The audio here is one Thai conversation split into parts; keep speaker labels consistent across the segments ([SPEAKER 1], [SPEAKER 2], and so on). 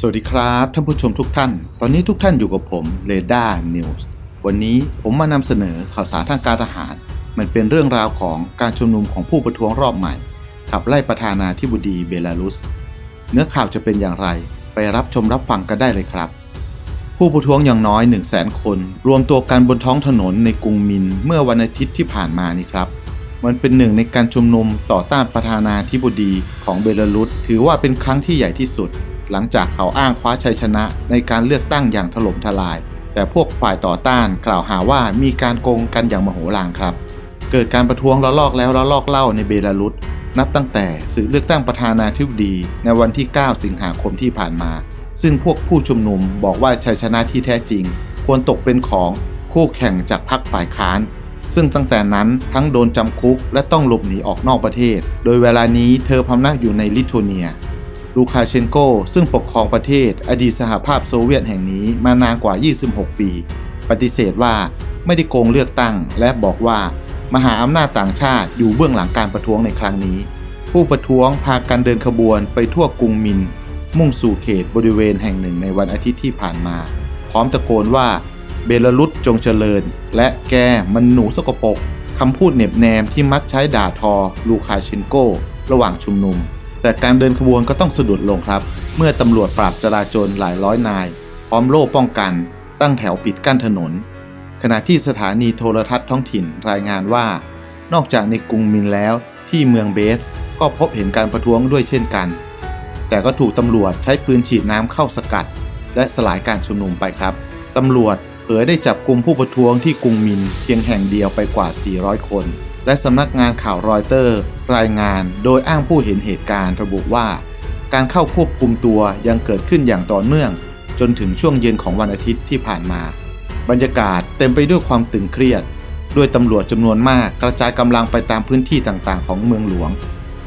[SPEAKER 1] สวัสดีครับท่านผู้ชมทุกท่าน ตอนนี้ทุกท่านอยู่กับผมเรดาร์นิวส์วันนี้ผมมานำเสนอข่าวสารทางการทหาร มันเป็นเรื่องราวของการชุมนุมของผู้ประท้วงรอบใหม่ ขับไล่ประธานาธิบดีเบลารุส เนื้อข่าวจะเป็นอย่างไร ไปรับชมรับฟังกันได้เลยครับ ผู้ประท้วงอย่างน้อย 1 0 0 0 0แสนคน รวมตัวกันบนท้องถนนในกรุงมินเมื่อวันอาทิตย์ที่ผ่านมานี่ครับมันเป็นหนึ่งในการชุมนุมต่อต้านประธานาธิบดีของเบลารุส ถือว่าเป็นครั้งที่ใหญ่ที่สุด หลังจากเขาอ้างคว้าชัยชนะในการเลือกตั้งอย่างถล่มทลาย แต่พวกฝ่ายต่อต้านกล่าวหาว่ามีการโกงกันอย่างมโหฬารครับ เกิดการประท้วงระลอกแล้วระลอกเล่าในเบลารุสนับตั้งแต่ศึกเลือกตั้งประธานาธิบดีในวันที่ 9 สิงหาคมที่ผ่านมา ซึ่งพวกผู้ชุมนุมบอกว่าชัยชนะที่แท้จริง ควรตกเป็นของคู่แข่งจากพรรคฝ่ายค้าน ซึ่งตั้งแต่นั้นทั้งโดนจำคุกและต้องหลบหนีออกนอกประเทศ โดยเวลานี้เธอพำนักอยู่ในลิทัวเนีย ลูคาเชนโก ซึ่งปกครองประเทศอดีตสหภาพโซเวียตแห่งนี้มานานกว่า 26 ปี ปฏิเสธว่าไม่ได้โกงเลือกตั้ง และบอกว่ามหาอำนาจต่างชาติอยู่เบื้องหลังการประท้วงในครั้งนี้ ผู้ประท้วงพากันเดินขบวนไปทั่วกรุงมิน มุ่งสู่เขตบริเวณแห่งหนึ่งในวันอาทิตย์ที่ผ่านมา พร้อมตะโกนว่าเบลารุสจงเจริญ และแกมันหนูสกปรกคำพูดเหน็บแนมที่มักใช้ด่าทอ ลูคาเชนโก ระหว่างชุมนุม แต่การเดินขบวนก็ต้องสะดุดลงครับ เมื่อตำรวจปราบจราจรหลายร้อยนาย พร้อมโล่ป้องกัน ตั้งแถวปิดกั้นถนน ขณะที่สถานีโทรทัศน์ท้องถิ่นรายงานว่า นอกจากในกรุงมินแล้วที่เมืองเบส ก็พบเห็นการประท้วงด้วยเช่นกัน แต่ก็ถูกตำรวจใช้ปืนฉีดน้ำเข้าสกัด และสลายการชุมนุมไปครับตำรวจเผยได้จับกลุ่มผู้ประท้วงที่กรุงมินเพียงแห่งเดียวไปกว่า 400 คน และสำนักงานข่าวรอยเตอร์ รายงานโดยอ้างผู้เห็นเหตุการณ์ระบุว่า การเข้าควบคุมตัวยังเกิดขึ้นอย่างต่อเนื่อง จนถึงช่วงเย็นของวันอาทิตย์ที่ผ่านมา บรรยากาศเต็มไปด้วยความตึงเครียด ด้วยตำรวจจำนวนมากกระจายกำลังไปตามพื้นที่ต่างๆ ของเมืองหลวง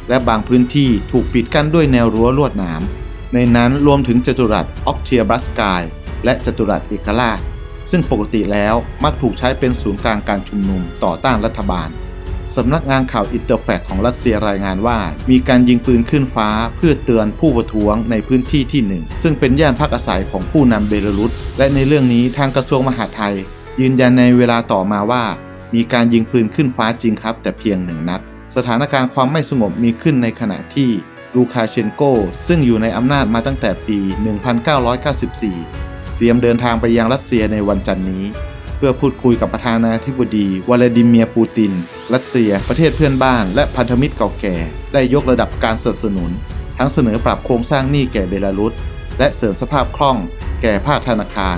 [SPEAKER 1] และบางพื้นที่ถูกปิดกั้นด้วยแนวรั้วลวดหนาม ในนั้นรวมถึงจัตุรัสออกเทียบรัสกาย และจัตุรัสเอกราชซึ่งปกติแล้วมักถูกใช้เป็นศูนย์กลางการชุมนุมต่อต้านรัฐบาล สำนักงานข่าวอินเตอร์แฟกของรัสเซียรายงานว่า มีการยิงปืนขึ้นฟ้าเพื่อเตือนผู้ประท้วงในพื้นที่ที่หนึ่งซึ่งเป็นย่านพักอาศัยของผู้นำเบลารุส และในเรื่องนี้ทางกระทรวงมหาดไทย ยืนยันในเวลาต่อมาว่า มีการยิงปืนขึ้นฟ้าจริงครับ แต่เพียงหนึ่งนัด สถานการณ์ความไม่สงบมีขึ้นในขณะที่ลูคาเชนโกซึ่งอยู่ในอำนาจมาตั้งแต่ปี 1994 เตรียมเดินทางไปยังรัสเซียในวันจันทร์นี้ พื่อพูดคุยกับประธานาธิบดี วลาดิเมียร์ปูติน รัสเซีย ประเทศเพื่อนบ้าน และพันธมิตรเก่าแก่ ได้ยกระดับการสนับสนุน ทั้งเสนอปรับโครงสร้างหนี้แก่เบลารุส และเสริมสภาพคล่อง แก่ภาคธนาคาร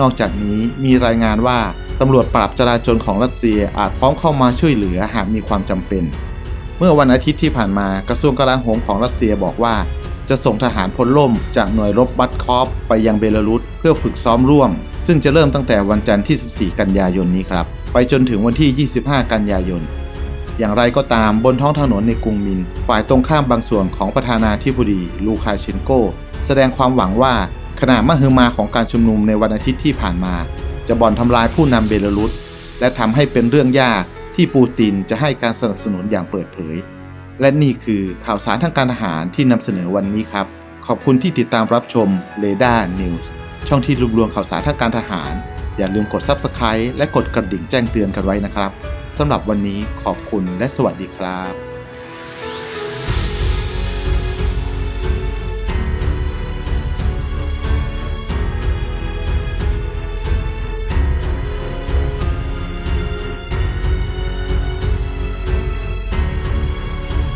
[SPEAKER 1] นอกจากนี้มีรายงานว่าตำรวจปราบจราจรของรัสเซียอาจพร้อมเข้ามาช่วยเหลือหากมีความจำเป็น เมื่อวันอาทิตย์ที่ผ่านมากระทรวงกลาโหมของรัสเซียบอกว่า จะส่งทหารพลล่มจากหน่วยรบบัตคอฟไปยังเบลารุสเพื่อฝึกซ้อมร่วม ซึ่งจะเริ่มตั้งแต่วันจันทร์ที่ 14 กันยายนนี้ครับ ไปจนถึงวันที่ 25 กันยายน อย่างไรก็ตามบนท้องถนนในกรุงมิน ฝ่ายตรงข้ามบางส่วนของประธานาธิบดีลูคาเชนโก แสดงความหวังว่าขณะมหึมาของการชุมนุมในวันอาทิตย์ที่ผ่านมา จะบ่อนทำลายผู้นำเบลารุส และทำให้เป็นเรื่องยากที่ปูตินจะให้การสนับสนุนอย่างเปิดเผย และนี่คือข่าวสารทางการทหารที่นำเสนอวันนี้ครับ ขอบคุณที่ติดตามรับชม r a d a r News ช่องที่รวบรวมข่าวสารทางการทหาร อย่าลืมกด Subscribe และกดกระดิ่งแจ้งเตือนกันไว้นะครับสำหรับวันนี้ขอบคุณและสวัสดีครับ